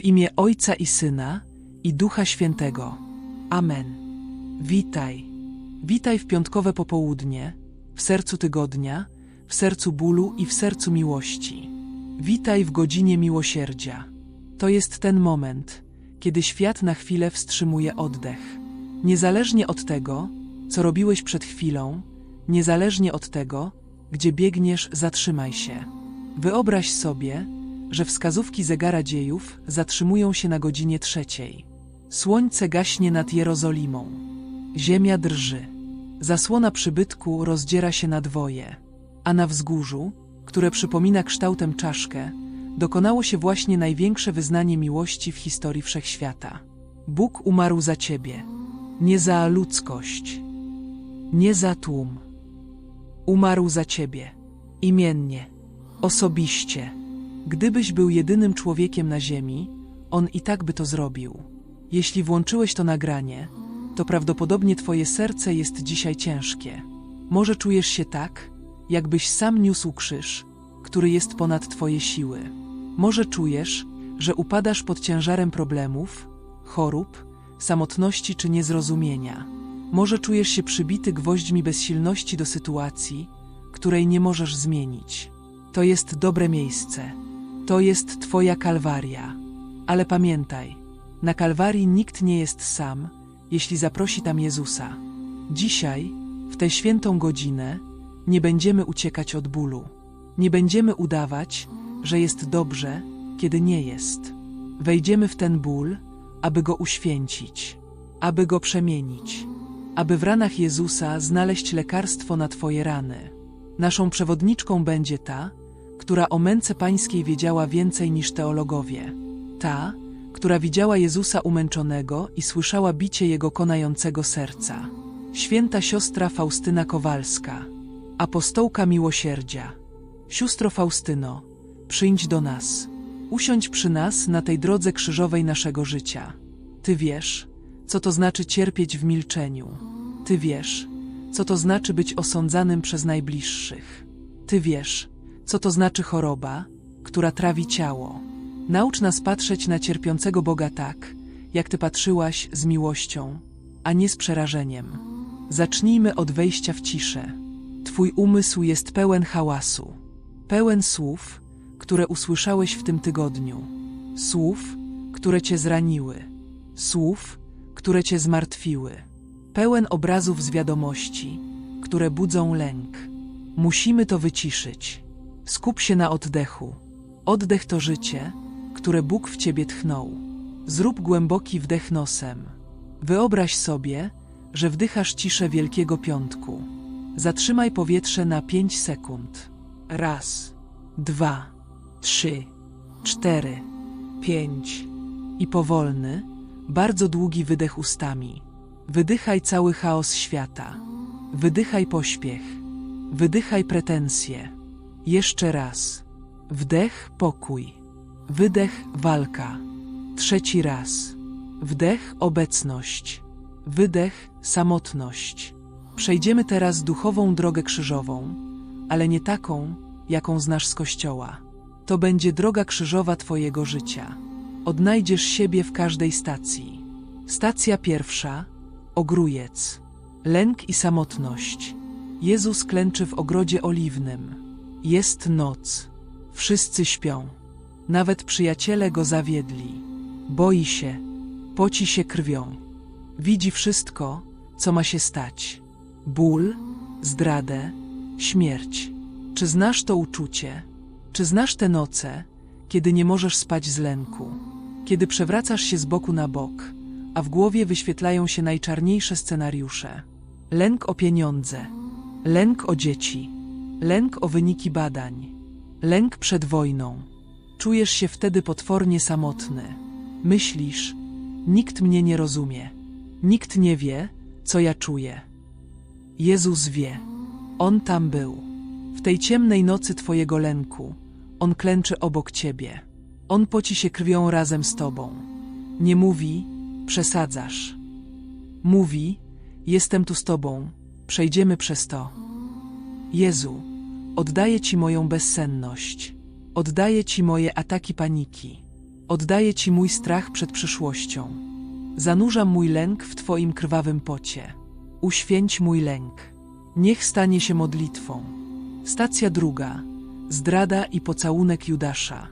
W imię Ojca i Syna i Ducha Świętego. Amen. Witaj. Witaj w piątkowe popołudnie, w sercu tygodnia, w sercu bólu i w sercu miłości. Witaj w godzinie miłosierdzia. To jest ten moment, kiedy świat na chwilę wstrzymuje oddech. Niezależnie od tego, co robiłeś przed chwilą, niezależnie od tego, gdzie biegniesz, zatrzymaj się. Wyobraź sobie, że wskazówki zegara dziejów zatrzymują się na godzinie trzeciej. Słońce gaśnie nad Jerozolimą. Ziemia drży. Zasłona przybytku rozdziera się na dwoje, a na wzgórzu, które przypomina kształtem czaszkę, dokonało się właśnie największe wyznanie miłości w historii wszechświata. Bóg umarł za ciebie, nie za ludzkość, nie za tłum. Umarł za ciebie, imiennie, osobiście. Gdybyś był jedynym człowiekiem na ziemi, on i tak by to zrobił. Jeśli włączyłeś to nagranie, to prawdopodobnie twoje serce jest dzisiaj ciężkie. Może czujesz się tak, jakbyś sam niósł krzyż, który jest ponad twoje siły. Może czujesz, że upadasz pod ciężarem problemów, chorób, samotności czy niezrozumienia. Może czujesz się przybity gwoźdźmi bezsilności do sytuacji, której nie możesz zmienić. To jest dobre miejsce. To jest Twoja kalwaria. Ale pamiętaj, na kalwarii nikt nie jest sam, jeśli zaprosi tam Jezusa. Dzisiaj, w tę świętą godzinę, nie będziemy uciekać od bólu. Nie będziemy udawać, że jest dobrze, kiedy nie jest. Wejdziemy w ten ból, aby go uświęcić, aby go przemienić, aby w ranach Jezusa znaleźć lekarstwo na Twoje rany. Naszą przewodniczką będzie ta, która o męce pańskiej wiedziała więcej niż teologowie. Ta, która widziała Jezusa umęczonego i słyszała bicie jego konającego serca. Święta siostra Faustyna Kowalska, apostołka miłosierdzia. Sióstro Faustyno, przyjdź do nas. Usiądź przy nas na tej drodze krzyżowej naszego życia. Ty wiesz, co to znaczy cierpieć w milczeniu. Ty wiesz, co to znaczy być osądzanym przez najbliższych. Ty wiesz, co to znaczy choroba, która trawi ciało. Naucz nas patrzeć na cierpiącego Boga tak, jak Ty patrzyłaś z miłością, a nie z przerażeniem. Zacznijmy od wejścia w ciszę. Twój umysł jest pełen hałasu, pełen słów, które usłyszałeś w tym tygodniu, słów, które Cię zraniły, słów, które Cię zmartwiły, pełen obrazów z wiadomości, które budzą lęk. Musimy to wyciszyć. Skup się na oddechu. Oddech to życie, które Bóg w ciebie tchnął. Zrób głęboki wdech nosem. Wyobraź sobie, że wdychasz ciszę Wielkiego Piątku. Zatrzymaj powietrze na pięć sekund. Raz, dwa, trzy, cztery, pięć. I powolny, bardzo długi wydech ustami. Wydychaj cały chaos świata. Wydychaj pośpiech. Wydychaj pretensje. Jeszcze raz. Wdech, pokój. Wydech, walka. Trzeci raz. Wdech, obecność. Wydech, samotność. Przejdziemy teraz duchową drogę krzyżową, ale nie taką, jaką znasz z kościoła. To będzie droga krzyżowa Twojego życia. Odnajdziesz siebie w każdej stacji. Stacja pierwsza ogrójec. Lęk i samotność. Jezus klęczy w ogrodzie oliwnym. Jest noc. Wszyscy śpią. Nawet przyjaciele go zawiedli. Boi się. Poci się krwią. Widzi wszystko, co ma się stać. Ból, zdradę, śmierć. Czy znasz to uczucie? Czy znasz te noce, kiedy nie możesz spać z lęku? Kiedy przewracasz się z boku na bok, a w głowie wyświetlają się najczarniejsze scenariusze. Lęk o pieniądze, lęk o dzieci, lęk o wyniki badań, lęk przed wojną. Czujesz się wtedy potwornie samotny. Myślisz, nikt mnie nie rozumie, nikt nie wie, co ja czuję. Jezus wie, On tam był. W tej ciemnej nocy Twojego lęku, On klęczy obok Ciebie. On poci się krwią razem z Tobą. Nie mówi, przesadzasz. Mówi, jestem tu z Tobą, przejdziemy przez to. Jezu, oddaję Ci moją bezsenność, oddaję Ci moje ataki paniki, Oddaję Ci mój strach przed przyszłością. Zanurzam mój lęk w Twoim krwawym pocie. Uświęć mój lęk. Niech stanie się modlitwą. Stacja druga. Zdrada i pocałunek Judasza.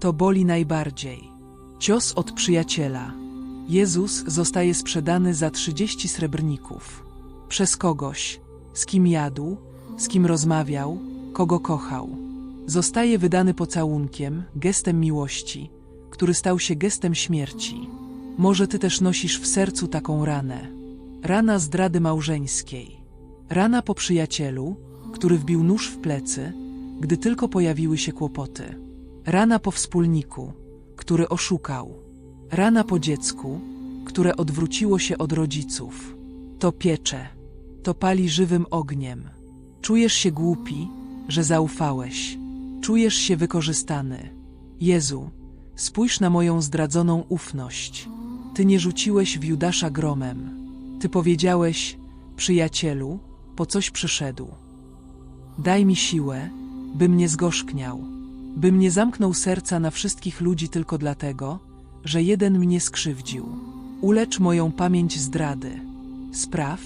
To boli najbardziej. Cios od przyjaciela. Jezus zostaje sprzedany za 30 srebrników. Przez kogoś, z kim jadł, z kim rozmawiał, kogo kochał. Zostaje wydany pocałunkiem, gestem miłości, który stał się gestem śmierci. Może ty też nosisz w sercu taką ranę. Rana zdrady małżeńskiej. Rana po przyjacielu, który wbił nóż w plecy, gdy tylko pojawiły się kłopoty. Rana po wspólniku, który oszukał. Rana po dziecku, które odwróciło się od rodziców. To piecze, to pali żywym ogniem. Czujesz się głupi, że zaufałeś. Czujesz się wykorzystany. Jezu, spójrz na moją zdradzoną ufność. Ty nie rzuciłeś w Judasza gromem. Ty powiedziałeś, przyjacielu, po coś przyszedł. Daj mi siłę, bym nie zgorzkniał, bym nie zamknął serca na wszystkich ludzi tylko dlatego, że jeden mnie skrzywdził. Ulecz moją pamięć zdrady. Spraw,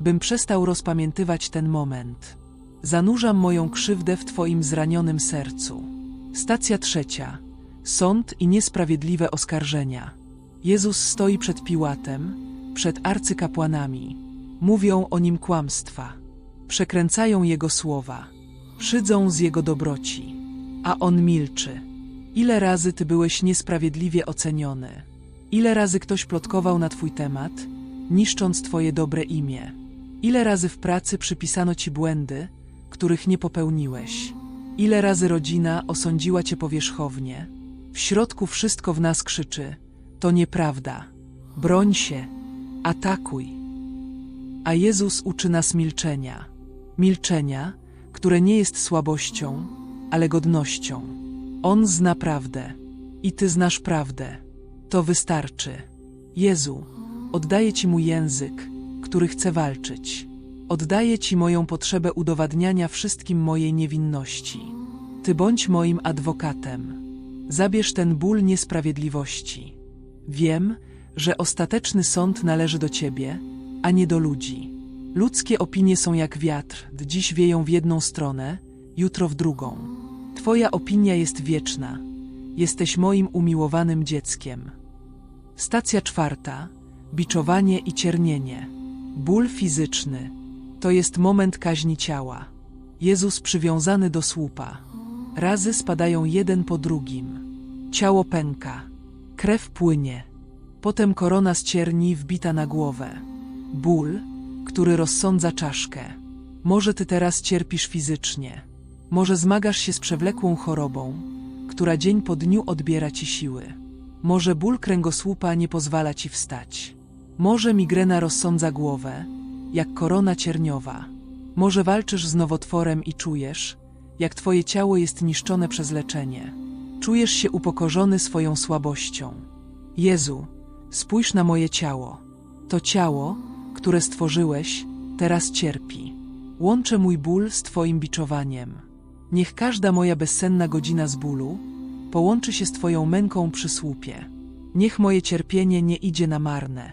bym przestał rozpamiętywać ten moment. Zanurzam moją krzywdę w Twoim zranionym sercu. Stacja trzecia. Sąd i niesprawiedliwe oskarżenia. Jezus stoi przed Piłatem, przed arcykapłanami. Mówią o nim kłamstwa. Przekręcają jego słowa. Szydzą z jego dobroci. A on milczy. Ile razy ty byłeś niesprawiedliwie oceniony? Ile razy ktoś plotkował na twój temat, niszcząc twoje dobre imię? Ile razy w pracy przypisano ci błędy, których nie popełniłeś? Ile razy rodzina osądziła cię powierzchownie? W środku wszystko w nas krzyczy: To nieprawda. Broń się, atakuj. A Jezus uczy nas milczenia. Milczenia, które nie jest słabością, ale godnością. On zna prawdę. I ty znasz prawdę. To wystarczy. Jezu, oddaję Ci mój język, który chce walczyć. Oddaję Ci moją potrzebę udowadniania wszystkim mojej niewinności. Ty bądź moim adwokatem. Zabierz ten ból niesprawiedliwości. Wiem, że ostateczny sąd należy do Ciebie, a nie do ludzi. Ludzkie opinie są jak wiatr, dziś wieją w jedną stronę, jutro w drugą. Twoja opinia jest wieczna. Jesteś moim umiłowanym dzieckiem. Stacja czwarta. Biczowanie i ciernienie. Ból fizyczny. To jest moment kaźni ciała. Jezus przywiązany do słupa. Razy spadają jeden po drugim. Ciało pęka. Krew płynie. Potem korona z cierni wbita na głowę. Ból, który rozsądza czaszkę. Może ty teraz cierpisz fizycznie. Może zmagasz się z przewlekłą chorobą, która dzień po dniu odbiera ci siły. Może ból kręgosłupa nie pozwala ci wstać. Może migrena rozsądza głowę, jak korona cierniowa. Może walczysz z nowotworem i czujesz, jak twoje ciało jest niszczone przez leczenie. Czujesz się upokorzony swoją słabością. Jezu, spójrz na moje ciało. To ciało, które stworzyłeś, teraz cierpi. Łączę mój ból z Twoim biczowaniem. Niech każda moja bezsenna godzina z bólu połączy się z Twoją męką przy słupie. Niech moje cierpienie nie idzie na marne.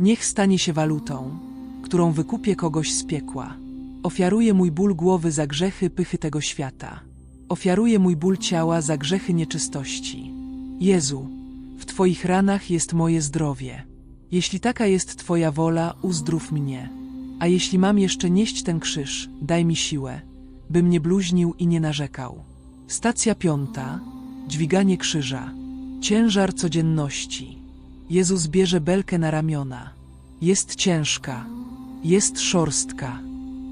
Niech stanie się walutą, którą wykupię kogoś z piekła. Ofiaruję mój ból głowy za grzechy pychy tego świata. Ofiaruję mój ból ciała za grzechy nieczystości. Jezu, w Twoich ranach jest moje zdrowie. Jeśli taka jest Twoja wola, uzdrów mnie. A jeśli mam jeszcze nieść ten krzyż, daj mi siłę, bym nie bluźnił i nie narzekał. Stacja piąta. Dźwiganie krzyża. Ciężar codzienności. Jezus bierze belkę na ramiona. Jest ciężka. Jest szorstka.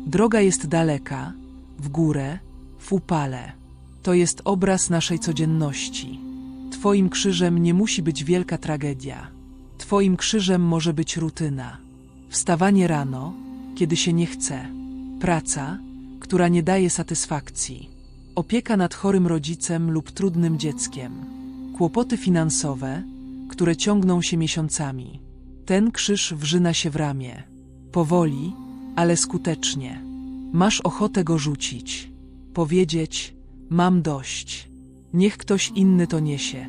Droga jest daleka. W górę. W upale. To jest obraz naszej codzienności. Twoim krzyżem nie musi być wielka tragedia. Twoim krzyżem może być rutyna. Wstawanie rano, kiedy się nie chce. Praca, która nie daje satysfakcji. Opieka nad chorym rodzicem lub trudnym dzieckiem. Kłopoty finansowe, które ciągną się miesiącami. Ten krzyż wrzyna się w ramię. Powoli, ale skutecznie. Masz ochotę go rzucić. Powiedzieć: Mam dość. Niech ktoś inny to niesie.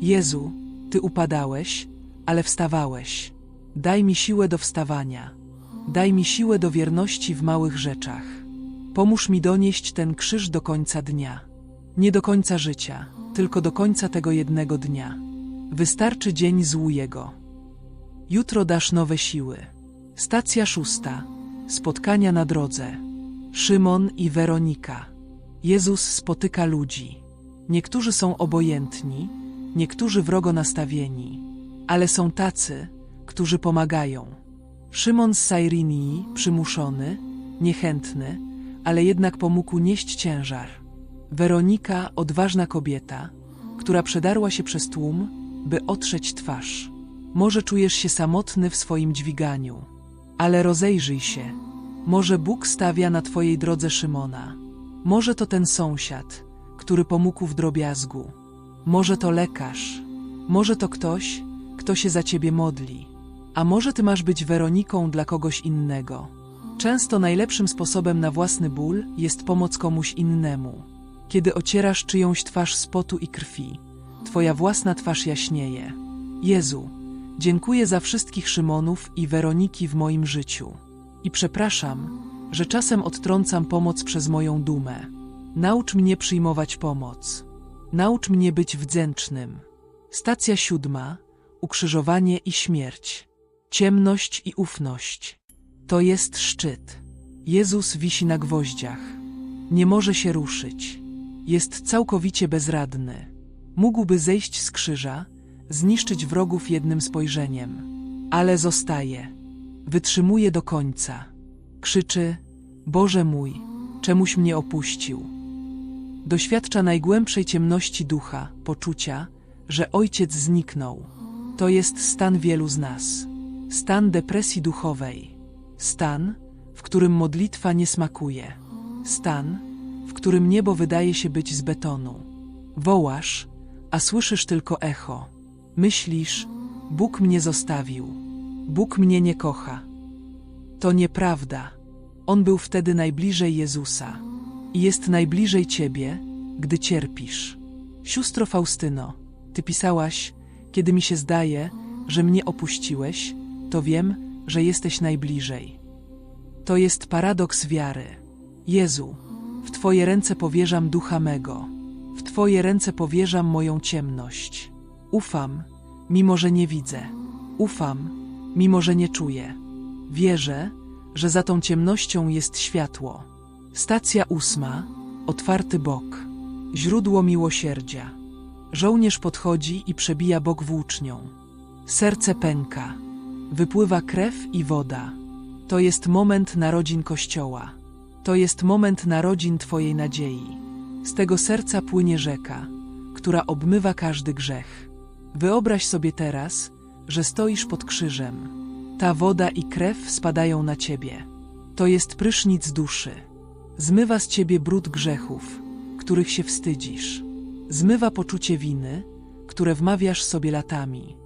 Jezu, Ty upadałeś, ale wstawałeś. Daj mi siłę do wstawania. Daj mi siłę do wierności w małych rzeczach. Pomóż mi donieść ten krzyż do końca dnia. Nie do końca życia, tylko do końca tego jednego dnia. Wystarczy dzień złu jego. Jutro dasz nowe siły. Stacja szósta. Spotkania na drodze. Szymon i Weronika. Jezus spotyka ludzi. Niektórzy są obojętni, niektórzy wrogo nastawieni, ale są tacy, którzy pomagają. Szymon z Sairinii, przymuszony, niechętny, ale jednak pomógł nieść ciężar. Weronika, odważna kobieta, która przedarła się przez tłum, by otrzeć twarz. Może czujesz się samotny w swoim dźwiganiu, ale rozejrzyj się. Może Bóg stawia na twojej drodze Szymona. Może to ten sąsiad, który pomógł w drobiazgu. Może to lekarz. Może to ktoś, kto się za ciebie modli. A może ty masz być Weroniką dla kogoś innego. Często najlepszym sposobem na własny ból jest pomoc komuś innemu. Kiedy ocierasz czyjąś twarz z potu i krwi, twoja własna twarz jaśnieje. Jezu, dziękuję za wszystkich Szymonów i Weroniki w moim życiu. I przepraszam, że czasem odtrącam pomoc przez moją dumę. Naucz mnie przyjmować pomoc. Naucz mnie być wdzięcznym. Stacja siódma. Ukrzyżowanie i śmierć. Ciemność i ufność. To jest szczyt. Jezus wisi na gwoździach. Nie może się ruszyć. Jest całkowicie bezradny. Mógłby zejść z krzyża, zniszczyć wrogów jednym spojrzeniem. Ale zostaje. Wytrzymuje do końca. Krzyczy: Boże mój, czemuś mnie opuścił. Doświadcza najgłębszej ciemności ducha, poczucia, że ojciec zniknął. To jest stan wielu z nas. Stan depresji duchowej. Stan, w którym modlitwa nie smakuje. Stan, w którym niebo wydaje się być z betonu. Wołasz, a słyszysz tylko echo. Myślisz, Bóg mnie zostawił. Bóg mnie nie kocha. To nieprawda. On był wtedy najbliżej Jezusa i jest najbliżej ciebie, gdy cierpisz. Siostro Faustyno, ty pisałaś, kiedy mi się zdaje, że mnie opuściłeś, to wiem, że jesteś najbliżej. To jest paradoks wiary. Jezu, w Twoje ręce powierzam ducha mego, w Twoje ręce powierzam moją ciemność. Ufam, mimo że nie widzę. Ufam, mimo że nie czuję. Wierzę, że za tą ciemnością jest światło. Stacja ósma. Otwarty bok. Źródło miłosierdzia. Żołnierz podchodzi i przebija bok włócznią. Serce pęka. Wypływa krew i woda. To jest moment narodzin Kościoła. To jest moment narodzin Twojej nadziei. Z tego serca płynie rzeka, która obmywa każdy grzech. Wyobraź sobie teraz, że stoisz pod krzyżem. Ta woda i krew spadają na Ciebie. To jest prysznic duszy. Zmywa z Ciebie brud grzechów, których się wstydzisz. Zmywa poczucie winy, które wmawiasz sobie latami.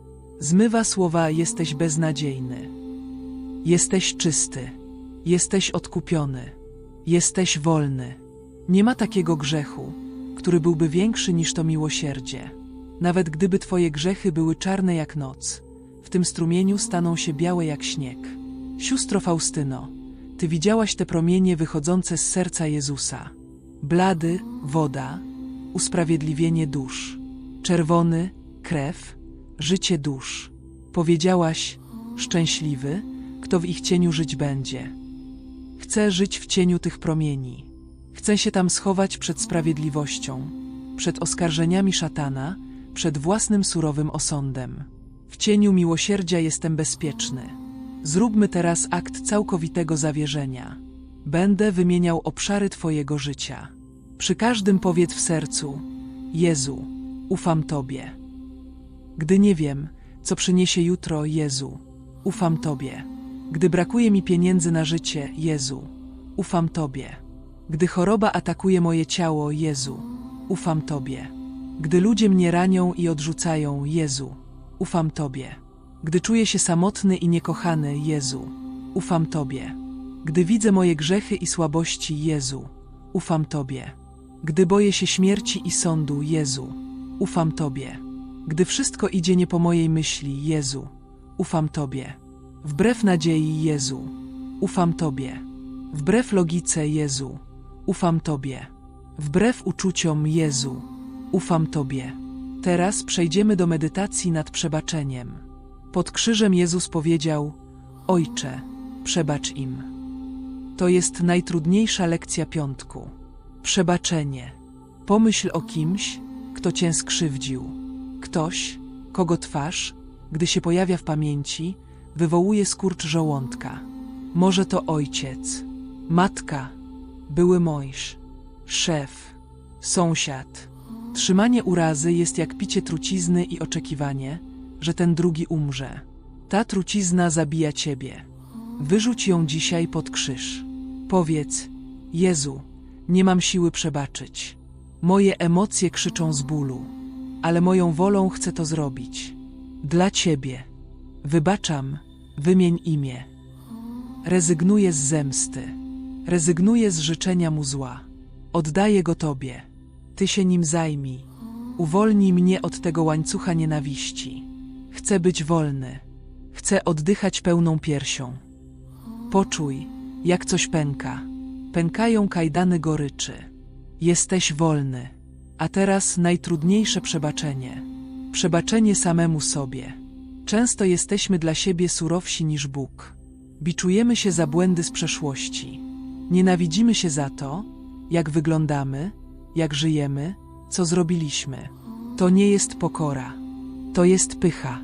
Zmywa słowa jesteś beznadziejny. Jesteś czysty. Jesteś odkupiony. Jesteś wolny. Nie ma takiego grzechu, który byłby większy niż to miłosierdzie. Nawet gdyby twoje grzechy były czarne jak noc, w tym strumieniu staną się białe jak śnieg. Sióstro Faustyno, ty widziałaś te promienie wychodzące z serca Jezusa. Blady, woda, usprawiedliwienie dusz. Czerwony, krew, życie dusz. Powiedziałaś, szczęśliwy, kto w ich cieniu żyć będzie. Chcę żyć w cieniu tych promieni. Chcę się tam schować przed sprawiedliwością, przed oskarżeniami szatana, przed własnym surowym osądem. W cieniu miłosierdzia jestem bezpieczny. Zróbmy teraz akt całkowitego zawierzenia. Będę wymieniał obszary Twojego życia. Przy każdym powiedz w sercu: Jezu, ufam Tobie. Gdy nie wiem, co przyniesie jutro, Jezu, ufam Tobie. Gdy brakuje mi pieniędzy na życie, Jezu, ufam Tobie. Gdy choroba atakuje moje ciało, Jezu, ufam Tobie. Gdy ludzie mnie ranią i odrzucają, Jezu, ufam Tobie. Gdy czuję się samotny i niekochany, Jezu, ufam Tobie. Gdy widzę moje grzechy i słabości, Jezu, ufam Tobie. Gdy boję się śmierci i sądu, Jezu, ufam Tobie. Gdy wszystko idzie nie po mojej myśli, Jezu, ufam Tobie. Wbrew nadziei, Jezu, ufam Tobie. Wbrew logice, Jezu, ufam Tobie. Wbrew uczuciom, Jezu, ufam Tobie. Teraz przejdziemy do medytacji nad przebaczeniem. Pod krzyżem Jezus powiedział: Ojcze, przebacz im. To jest najtrudniejsza lekcja piątku. Przebaczenie. Pomyśl o kimś, kto cię skrzywdził. Ktoś, kogo twarz, gdy się pojawia w pamięci, wywołuje skurcz żołądka. Może to ojciec, matka, były mąż, szef, sąsiad. Trzymanie urazy jest jak picie trucizny i oczekiwanie, że ten drugi umrze. Ta trucizna zabija ciebie. Wyrzuć ją dzisiaj pod krzyż. Powiedz: Jezu, nie mam siły przebaczyć. Moje emocje krzyczą z bólu, ale moją wolą chcę to zrobić. Dla ciebie. Wybaczam, wymień imię. Rezygnuję z zemsty. Rezygnuję z życzenia mu zła. Oddaję go tobie. Ty się nim zajmij. Uwolnij mnie od tego łańcucha nienawiści. Chcę być wolny. Chcę oddychać pełną piersią. Poczuj, jak coś pęka. Pękają kajdany goryczy. Jesteś wolny. A teraz najtrudniejsze przebaczenie. Przebaczenie samemu sobie. Często jesteśmy dla siebie surowsi niż Bóg. Biczujemy się za błędy z przeszłości. Nienawidzimy się za to, jak wyglądamy, jak żyjemy, co zrobiliśmy. To nie jest pokora. To jest pycha.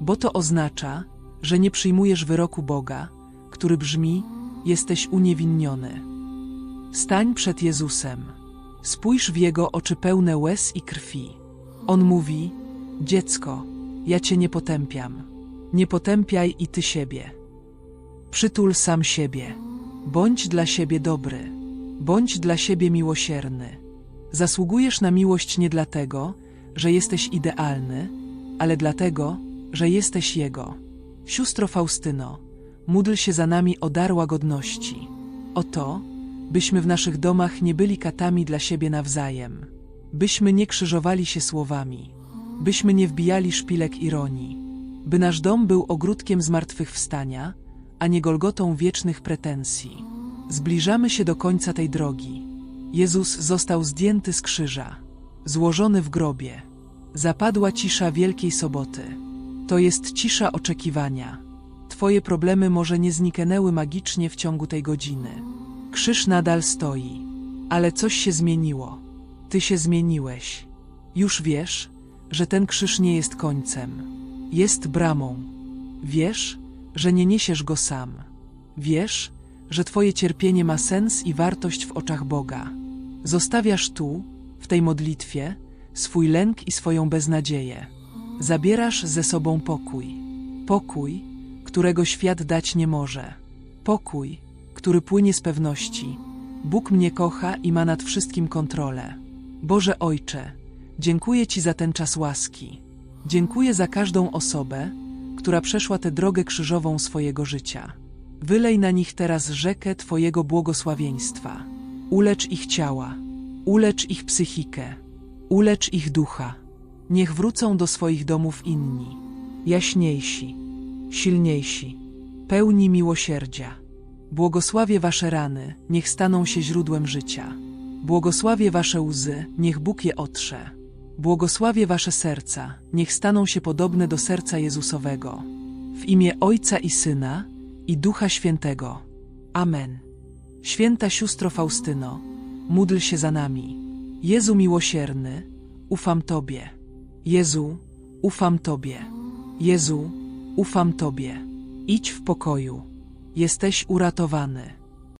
Bo to oznacza, że nie przyjmujesz wyroku Boga, który brzmi: Jesteś uniewinniony. Stań przed Jezusem. Spójrz w jego oczy pełne łez i krwi. On mówi: Dziecko, ja cię nie potępiam. Nie potępiaj i ty siebie. Przytul sam siebie. Bądź dla siebie dobry. Bądź dla siebie miłosierny. Zasługujesz na miłość nie dlatego, że jesteś idealny, ale dlatego, że jesteś Jego. Sióstro Faustyno, módl się za nami o dar łagodności. O to, byśmy w naszych domach nie byli katami dla siebie nawzajem, byśmy nie krzyżowali się słowami, byśmy nie wbijali szpilek ironii, by nasz dom był ogródkiem zmartwychwstania, a nie golgotą wiecznych pretensji. Zbliżamy się do końca tej drogi. Jezus został zdjęty z krzyża, złożony w grobie. Zapadła cisza Wielkiej Soboty. To jest cisza oczekiwania. Twoje problemy może nie zniknęły magicznie w ciągu tej godziny. Krzyż nadal stoi, ale coś się zmieniło. Ty się zmieniłeś. Już wiesz, że ten krzyż nie jest końcem. Jest bramą. Wiesz, że nie niesiesz go sam. Wiesz, że Twoje cierpienie ma sens i wartość w oczach Boga. Zostawiasz tu, w tej modlitwie, swój lęk i swoją beznadzieję. Zabierasz ze sobą pokój. Pokój, którego świat dać nie może. Pokój, który płynie z pewności. Bóg mnie kocha i ma nad wszystkim kontrolę. Boże Ojcze, dziękuję Ci za ten czas łaski. Dziękuję za każdą osobę, która przeszła tę drogę krzyżową swojego życia. Wylej na nich teraz rzekę Twojego błogosławieństwa. Ulecz ich ciała, ulecz ich psychikę, ulecz ich ducha. Niech wrócą do swoich domów inni, jaśniejsi, silniejsi, pełni miłosierdzia. Błogosławię Wasze rany, niech staną się źródłem życia. Błogosławię Wasze łzy, niech Bóg je otrze. Błogosławię Wasze serca, niech staną się podobne do serca Jezusowego. W imię Ojca i Syna i Ducha Świętego. Amen. Święta sióstro Faustyno, módl się za nami. Jezu miłosierny, ufam Tobie. Jezu, ufam Tobie. Jezu, ufam Tobie. Idź w pokoju. Jesteś uratowany.